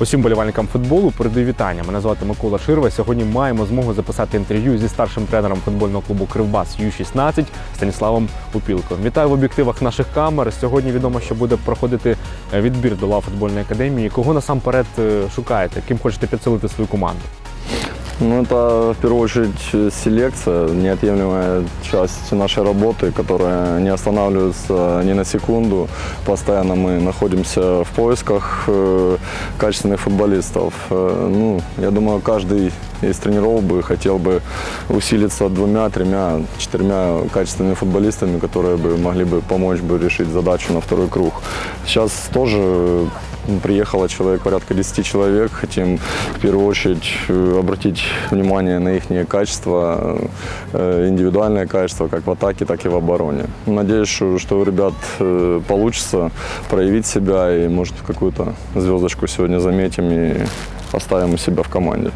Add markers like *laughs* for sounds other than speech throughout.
Усім болівальникам футболу передаю вітання. Мене звати Микола Ширва. Сьогодні маємо змогу записати інтерв'ю зі старшим тренером футбольного клубу Кривбас Ю-16 Станіславом Упілко. Вітаю в об'єктивах наших камер. Сьогодні відомо, що буде проходити е, відбір до лав футбольної академії. Кого насамперед е, шукаєте? Ким хочете підсилити свою команду? Ну, это в первую очередь селекция, неотъемлемая часть нашей работы, которая не останавливается ни на секунду. Постоянно мы находимся в поисках э, качественных футболистов. Э, ну, я думаю, каждый из тренеров бы хотел бы усилиться двумя, тремя, четырьмя качественными футболистами, которые бы могли бы помочь бы решить задачу на второй круг. Сейчас тоже Приехало человек, порядка 10 человек. Хотим в первую очередь э, обратить внимание на их качества, э, индивидуальное качество, как в атаке, так и в обороне. Надеюсь, что что у ребят э, получится проявить себя и, может, какую-то звездочку сегодня заметим и поставим у себя в команде.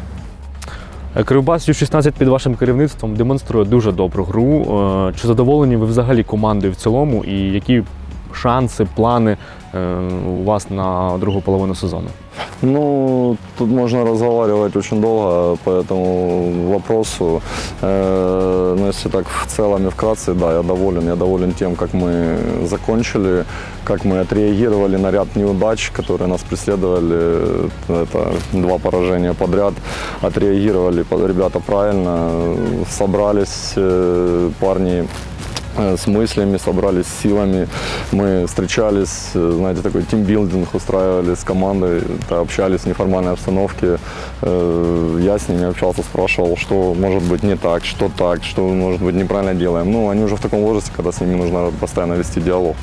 Е, Кривбас Ю-16 під вашим керівництвом демонструє дуже добру гру. Е, Чи задоволені ви взагалі командою в цілому, і які шанси, плани е, у вас на другу половину сезону? Ну, тут можно разговаривать очень долго по этому вопросу. Э, Но если так в целом и вкратце, да, я доволен. Я доволен тем, как мы закончили, как мы отреагировали на ряд неудач, которые нас преследовали. Это два поражения подряд. Отреагировали по- ребята правильно, собрались э, парни э, с мыслями, собрались с силами. Мы встречались, э, знаете, такой тимбилдинг устраивали с командой, общались в неформальной обстановке. Э, Я с ними общался, спрашивал, что может быть не так, что так, что может быть неправильно делаем. Ну, они уже в таком возрасте, когда с ними нужно постоянно вести диалог.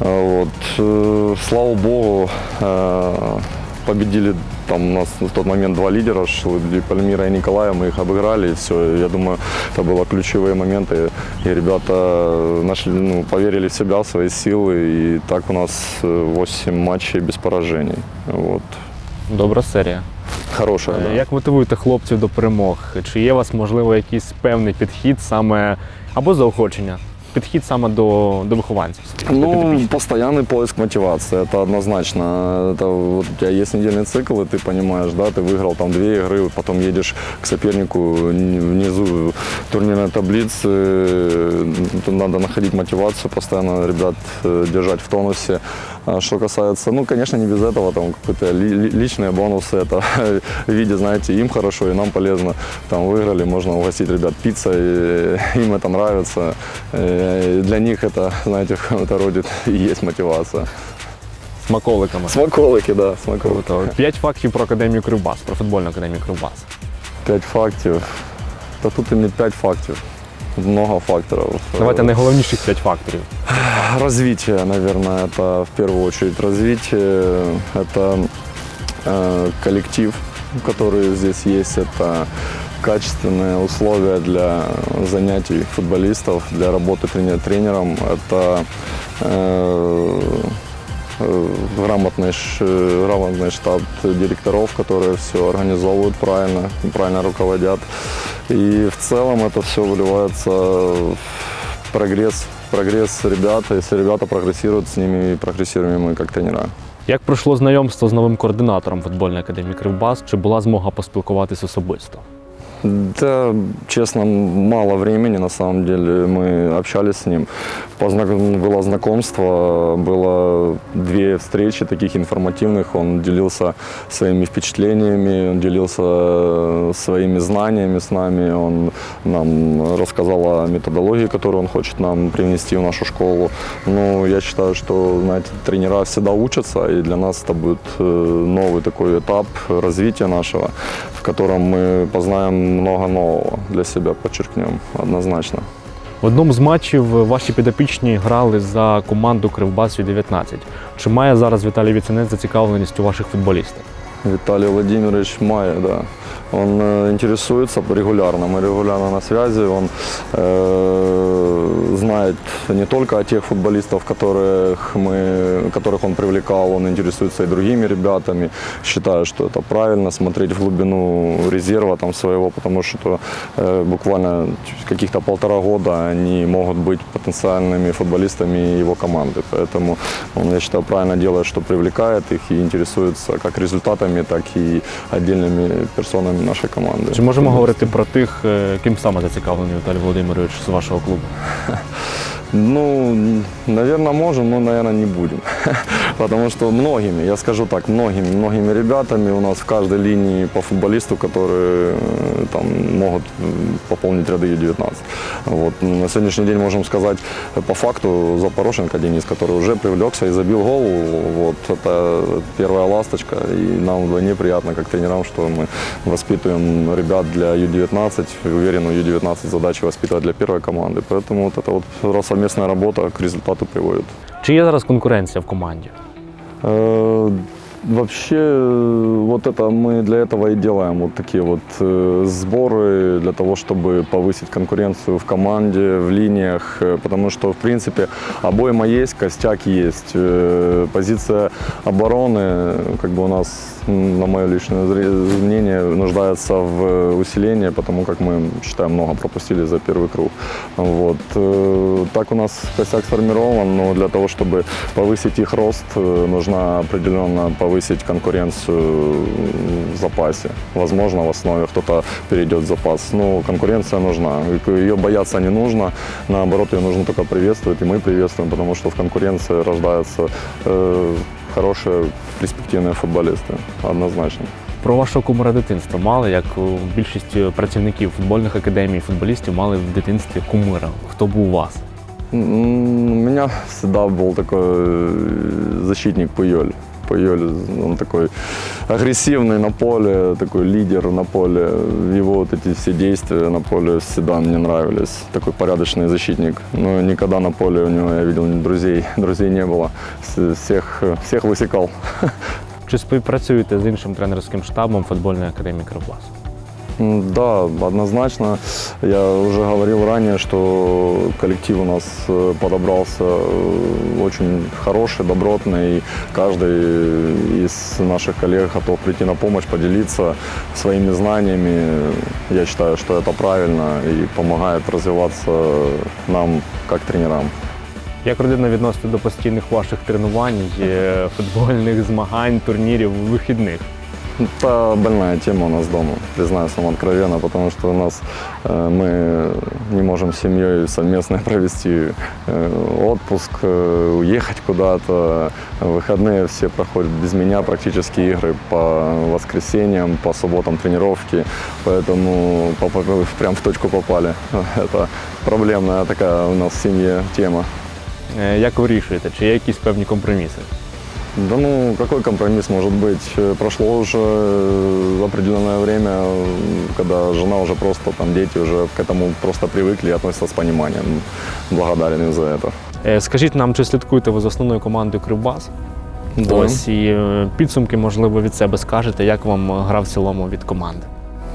Э, Вот. Э, Слава богу, э, победили там у нас на тот момент два лидера, шли Пальмира и Николая, мы их обыграли, и все. Я думаю, это были ключевые моменты, и ребята нашли, ну, поверили в себя, в свои силы, и так у нас 8 матчей без поражений. Вот. Добра серія. Хорошая, Е, да. Як мотивуєте хлопців до перемог? Чи є у вас, можливо, якийсь певний підхід саме або заохочення? Підхід саме до, до вихованців? Ну, постоянный поиск мотивации, это однозначно. Это вот у тебя есть недельный цикл, и ты понимаешь, да, ты выиграл там две игры, потом едешь к сопернику н- внизу турнирной таблицы, тут надо находить мотивацию, постоянно ребят э, держать в тонусе. А Что касается, ну, конечно, не без этого, там какие-то ли- ли- личные бонусы, это *laughs* в виде, знаете, им хорошо и нам полезно. Там выиграли, можно угостить ребят пиццей, им это нравится. Э, Для них это, знаете, в каком-то роде и есть мотивация. Смаколиками. Смаколики, да, смаколики. Круто. П'ять фактів про академію Кривбас, про футбольну академію Кривбас. Пять фактів. Та тут і не пять фактів. Много факторов. Давайте найголовніших п'ять факторів. *sighs* Развитие, наверное, это в первую очередь развитие. Это э, коллектив, который здесь есть. Это качественные условия для занятий футболистов, для работы трени- тренером. Это э, э, грамотный, ш- грамотный штаб директоров, которые все организовывают правильно, правильно руководят. И в целом это все выливается в прогресс, прогресс ребят. Если ребята прогрессируют, с ними прогрессируем и мы как тренера. Як пройшло знайомство з новим координатором футбольної академії Кривбас? Чи була змога поспілкуватись особисто? Да, честно, мало времени на самом деле. Мы общались с ним. Познак- Было знакомство, было две встречи таких информативных. Он делился своими впечатлениями, он делился э, своими знаниями с нами. Он нам рассказал о методологии, которую он хочет нам привнести в нашу школу. Ну, я считаю, что, знаете, тренера всегда учатся, и для нас это будет э, новый такой этап развития нашего, в котором мы познаем много нового для себя, подчеркнем однозначно. В одному з матчів ваші підопічні грали за команду Кривбас Ю-19. Чи має зараз Віталій Віценець зацікавленість у ваших футболістах? Виталий Владимирович Майя, да. Он э, интересуется регулярно, мы регулярно на связи, он э, знает не только о тех футболистов, которых, мы, которых он привлекал, он интересуется и другими ребятами. Считаю, что это правильно, смотреть в глубину резерва там своего, потому что э, буквально каких-то полтора года они могут быть потенциальными футболистами его команды. Поэтому он, я считаю, правильно делает, что привлекает их и интересуется как результатами, так и отдельными персонами нашей команды. Чи можемо говорити про тих, е, ким саме зацікавлений Віталій Володимирович з вашого клубу? *laughs* Ну, наверное, можем, но, наверное, не будем. *laughs* Потому что многими, я скажу так, многими, многими ребятами у нас в каждой линии по футболисту, которые э, там могут пополнить ряды Ю-19. Вот. На сегодняшний день можем сказать э, по факту Запорошенко Денис, который уже привлекся и забил гол. Вот. Это первая ласточка. И нам вдвойне приятно, как тренерам, что мы воспитываем ребят для Ю-19. И Уверен, у Ю-19 задача воспитывать для первой команды. Поэтому вот эта вот совместная работа к результату приводит. Чи є зараз конкуренція в команді? Э, Вообще, э, вот это мы для этого и делаем вот такие вот э, сборы для того, чтобы повысить конкуренцию в команде, в линиях, э, потому что, в принципе, обойма есть, костяк есть. Э, Позиция обороны, как бы у нас, м, на мое личное мнение, нуждается в э, усилении, потому как мы, считаю, много пропустили за первый круг. Вот. Э, Так у нас костяк сформирован, но для того, чтобы повысить их рост, э, нужно определенно повысить конкуренцию в запасе. Возможно, в основе кто-то перейдет в запас. Но конкуренция нужна. Ее бояться не нужно. Наоборот, ее нужно только приветствовать. И мы приветствуем, потому что в конкуренции рождаются э, хорошие перспективные футболисты. Однозначно. Про вашого кумира дитинства мали, як у більшості працівників футбольних академій, футболістів мали в дитинстві кумира. Хто був у вас? М, У меня всегда был такой э, защитник Пуйоль. Пуйоль, он такой агрессивный на поле, такой лидер на поле. Его вот эти все действия на поле всегда мне нравились. Такой порядочный защитник. Но никогда на поле у него, я видел, друзей, *laughs* друзей не было. С- Всех, всех высекал. *laughs* Чи співпрацюєте з іншим тренерським штабом футбольної академії Кривбас? М, Да, однозначно. Я уже говорил ранее, что коллектив у нас э, подобрался э, очень хороший, добротный. Каждый из наших коллег готов прийти на помощь, поделиться своими знаниями. Я считаю, что это правильно и помогает развиваться нам как тренерам. Як родина відноситься до постійних ваших тренувань, *laughs* е, футбольних змагань, турнірів, вихідних? Это больная тема у нас дома, признаюсь вам откровенно, потому что у нас э, мы не можем с семьей совместно провести *laughs* э, отпуск, э, уехать куда-то. Выходные все проходят без меня, практически игры по воскресеньям, по субботам тренировки, поэтому попа- прям в точку попали. *laughs* Это проблемная такая у нас в семье тема. Е, Як вирішуєте? Чи є якісь певні компроміси? Да ну, какой компромисс может быть? Э, Прошло уже э, определенное время, э, когда жена уже просто, там дети уже к этому просто привыкли и относятся с пониманием. Благодарен им за это. Е, Скажіть нам, чи слідкуєте ви за основною командою Кривбас? Ось і е, підсумки, можливо, від себе скажете, як вам гра в цілому від команди?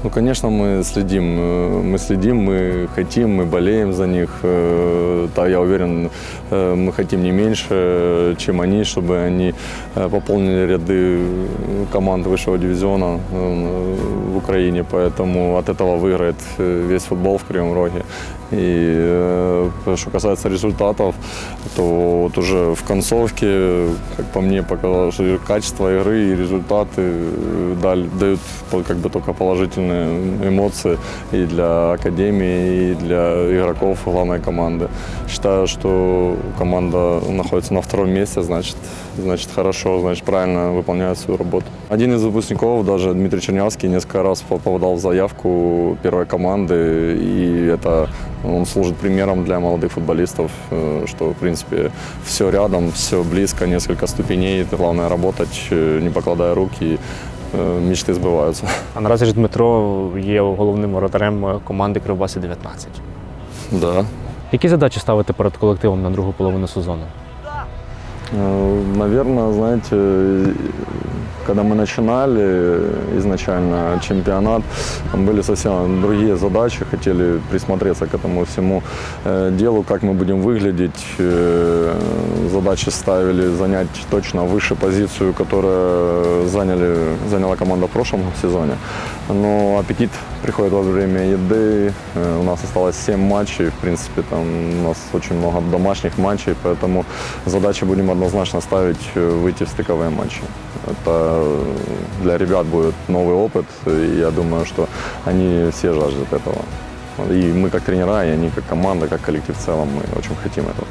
Ну, конечно, мы следим. э, Мы следим, мы хотим, мы болеем за них. Э, Да, я уверен, э, мы хотим не меньше, э, чем они, чтобы они э, пополнили ряды э, команд высшего дивизиона э, в Украине. Поэтому от этого выиграет э, весь футбол в Кривом Роге. И э, что касается результатов, то вот уже в концовке, как по мне, показалось, что качество игры и результаты э, дали- дают по- как бы только положительные эмоции и для академии, и для игроков главной команды. Считаю, что команда находится на втором месте, значит, значит хорошо, значит правильно выполняет свою работу. Один из выпускников, даже Дмитрий Чернявский, несколько раз попадал в заявку первой команды, и это он служит примером для молодых футболистов, э, что, в принципе, все рядом, все близко, несколько ступеней. Главное работать, э, не покладая руки, и э, мечты сбываются. А наразі ж Дмитро є головним воротарем е, команди Кривбасі 19. Да. Які задачі ставите перед колективом на другу половину сезону? Наверное, знаете, когда мы начинали изначально чемпионат, там были совсем другие задачи, хотели присмотреться к этому всему э, делу, как мы будем выглядеть. Э, Задачи ставили занять точно выше позицию, которую заняли, заняла команда в прошлом сезоне. Но аппетит приходит во время еды. Э, У нас осталось 7 матчей, в принципе, там у нас очень много домашних матчей, поэтому задачи будем однозначно ставить э, выйти в стыковые матчи. Это э, для ребят будет новый опыт, и я думаю, что они все жаждут этого. И мы как тренера, и они как команда, как коллектив в целом, мы очень хотим этого.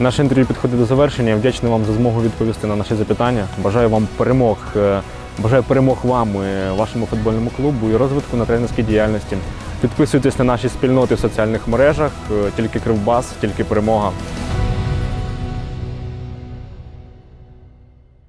Наше інтерв'ю підходить до завершення. Я вдячний вам за змогу відповісти на наші запитання. Бажаю вам перемог. е, Бажаю перемог вам, і вашому футбольному клубу і розвитку на тренерській діяльності. Підписуйтесь на наші спільноти в соціальних мережах. Е, Тільки Кривбас, тільки перемога.